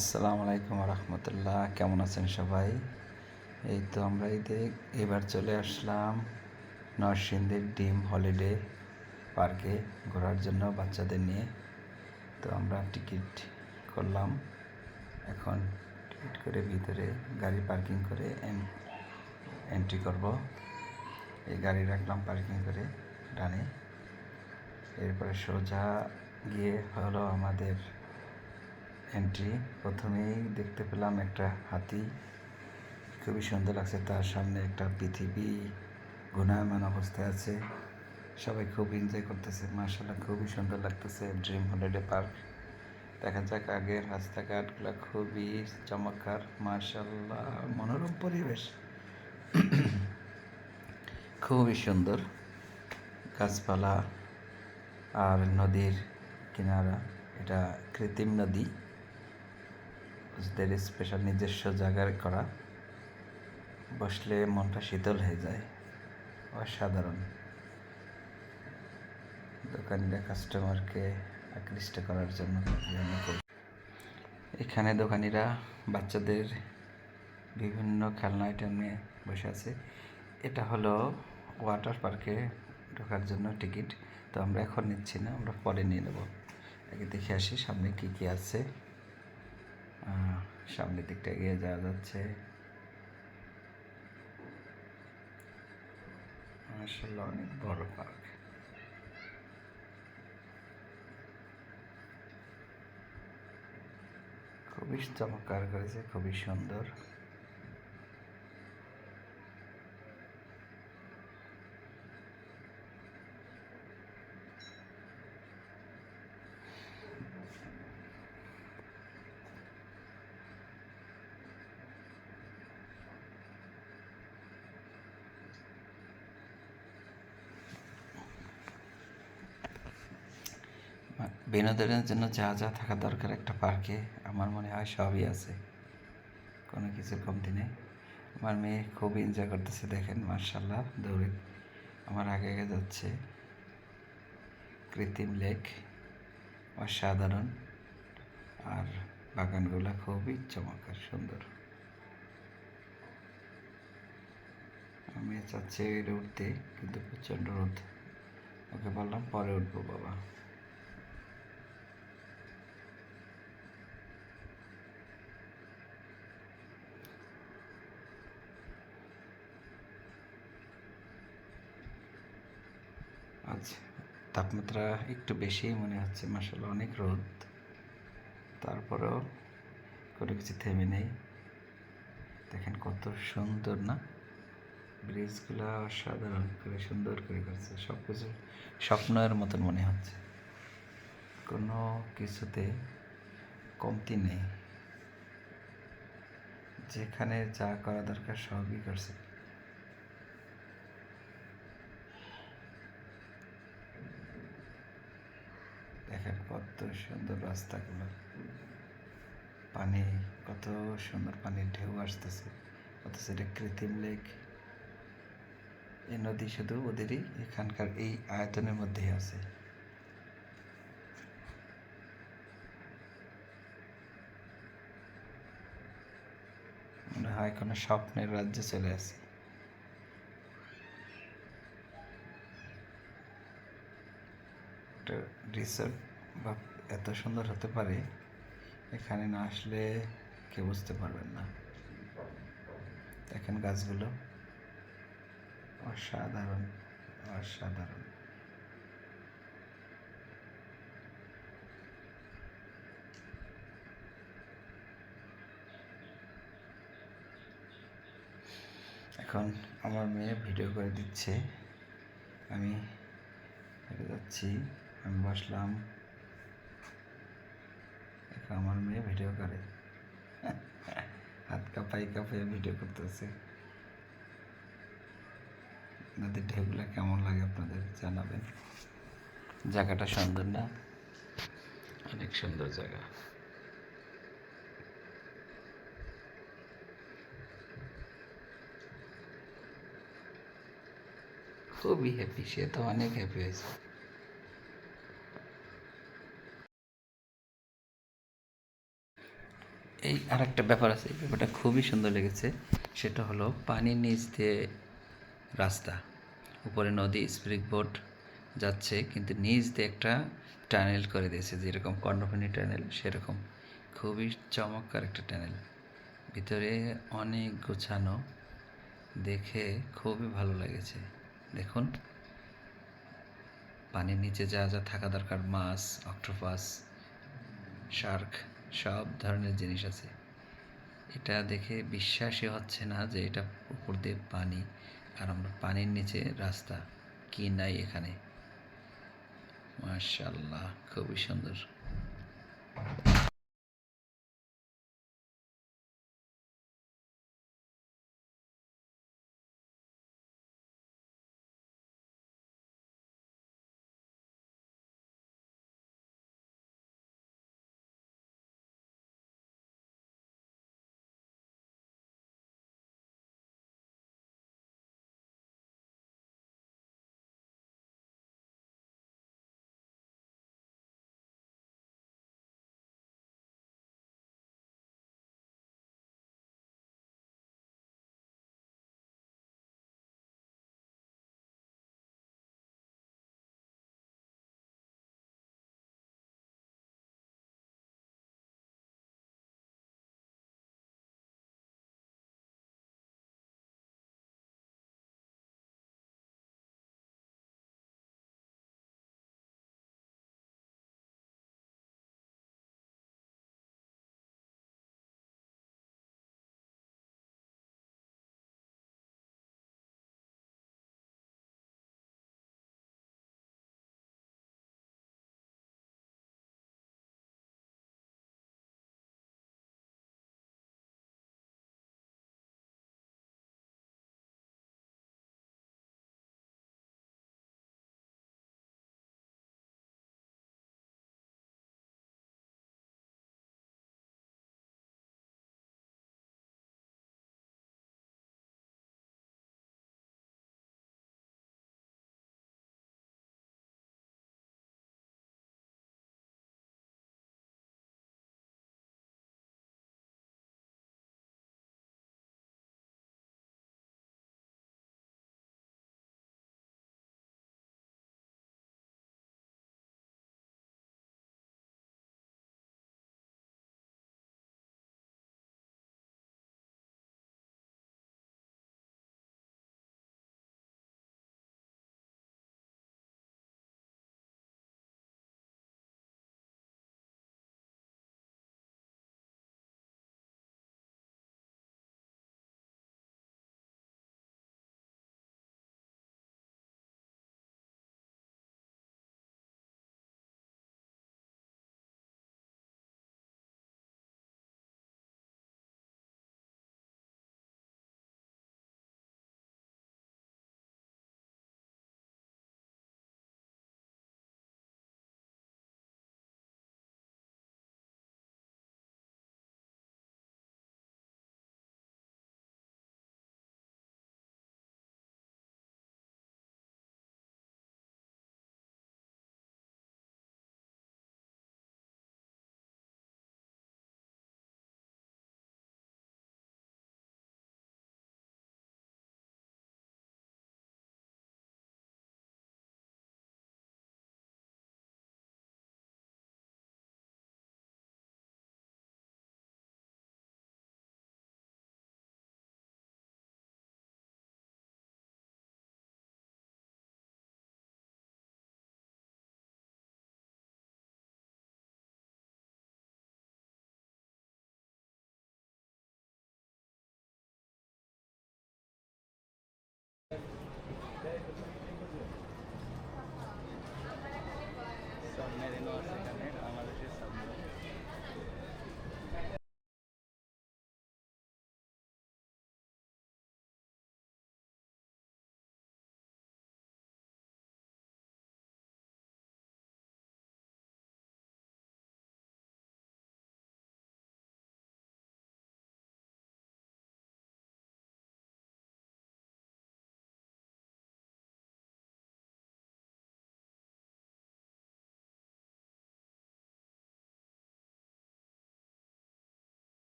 আসসালামু আলাইকুম রহমতুল্লাহ কেমন আছেন সবাই? এই তো আমরা ঈদে এবার চলে আসলাম নরসিংদীর ডিম হলিডে পার্কে ঘোরার জন্য বাচ্চাদের নিয়ে। তো আমরা টিকিট করলাম। এখন টিকিট করে ভিতরে গাড়ি পার্কিং করে এন্ট্রি করব। এই গাড়ি রাখলাম পার্কিং করে ডানে। এরপরে সোজা গিয়ে হলো আমাদের এন্ট্রি প্রথমেই দেখতে পেলাম একটা হাতি। খুবই সুন্দর লাগছে, তার সামনে একটা পৃথিবী গুণায়মান অবস্থায় আছে। সবাই খুব এনজয় করতেছে মার্শাল্লাহ খুবই সুন্দর লাগতেছে ড্রিম হলিডে পার্ক দেখা যাক আগের রাস্তাঘাটগুলো খুবই চমৎকার মার্শাল্লাহ মনোরম পরিবেশ। খুবই সুন্দর, গাছপালা আর নদীর কিনারা, এটা কৃত্রিম নদী। ওদের স্পেশাল নিজস্ব জায়গায় করা। বসলে মনটা শীতল হয়ে যায়। অসাধারণ। দোকানিরা কাস্টমারকে আকৃষ্ট করার জন্য এখানে দোকানিরা বাচ্চাদের বিভিন্ন খেলনা আইটেম নিয়ে বসে আছে। এটা হলো ওয়াটার পার্কে ঢোকার জন্য টিকিট তো আমরা এখন নিচ্ছি না, আমরা পরে নিয়ে নেব। আগে দেখে আসি সামনে কী কী আছে। সামনের দিকটা এগিয়ে যাওয়া যাচ্ছে। মার্শাল্লাহ অনেক বড় পার্ক। খুবই চমৎকার করেছে খুবই সুন্দর। বিনোদনের জন্য যা যা থাকা দরকার একটা পার্কে, আমার মনে হয় সবই আছে। কোনো কিছুর কমতি নেই। আমার মেয়ে খুব এনজয় করতেছে, দেখেন মার্শাল্লাহ দৌড়ে। আমার আগে আগে যাচ্ছে। কৃত্রিম লেক অসাধারণ। আর বাগানগুলো খুবই চমৎকার, সুন্দর। আমি চাচ্ছি উঠতে কিন্তু প্রচণ্ড রোদ। ওকে বললাম পরে উঠবো, বাবা। আজ তাপমাত্রা একটু বেশিই মনে হচ্ছে। মাসাল্লাহ অনেক রোদ। তারপরেও কোনো কিছু থেমে নেই। দেখেন কত সুন্দর না? ব্রিজগুলো অসাধারণ করে, সুন্দর করে করছে। সব কিছু স্বপ্নের মতন মনে হচ্ছে। কোনো কিছুতে কমতি নেই। যেখানে যা করা দরকার সবই করছে দেখেন কত সুন্দর রাস্তাগুলো। পানি, কত সুন্দর পানির ঢেউ আসতেছে। অথচ এটা কৃত্রিম লেক এই নদী শুধু ওদেরই, এখানকার এই আয়তনের মধ্যেই আছে। মনে হয় কোনো স্বপ্নের রাজ্যে চলে আসে। রিসোর্ট বা এত সুন্দর হতে পারে, এখানে না আসলে কেউ বুঝতে পারবেন না। দেখেন গাছগুলো। অসাধারণ অসাধারণ। এখন আমার মেয়ে ভিডিও করে দিচ্ছে। আমি হেঁটে যাচ্ছি, আমি বসলাম। আমার মেয়ে ভিডিও করে। হাত কাঁপাই কাঁপাই ভিডিও করতেছে। নদীর ঢেউগুলো কেমন লাগে আপনাদের জানাবেন। জায়গাটা সুন্দর না? অনেক সুন্দর জায়গা। খুবই হ্যাপি সে তো অনেক হ্যাপি হয়েছে। এই আর একটা ব্যাপার আছে, ব্যাপারটা খুবই সুন্দর লেগেছে। সেটা হলো পানির নিচ দিয়ে রাস্তা। উপরে নদী স্প্রিক বোট যাচ্ছে, কিন্তু নিচ দিয়ে একটা টানেল করে দিয়েছে, যেরকম কর্ণফুনি টানেল সেরকম। খুবই চমৎকার একটা টানেল ভিতরে অনেক গোছানো, দেখে খুবই ভালো লেগেছে। দেখুন, পানির নিচে যা যা থাকা দরকার, মাছ অক্টোপাস শার্ক সব ধরনের জিনিস আছে। এটা দেখে বিশ্বাসই হচ্ছে না যে এটা উপর দিয়ে পানি আর আমরা পানির নিচে রাস্তা কি নাই এখানে। মাশাল্লাহ খুবই সুন্দর।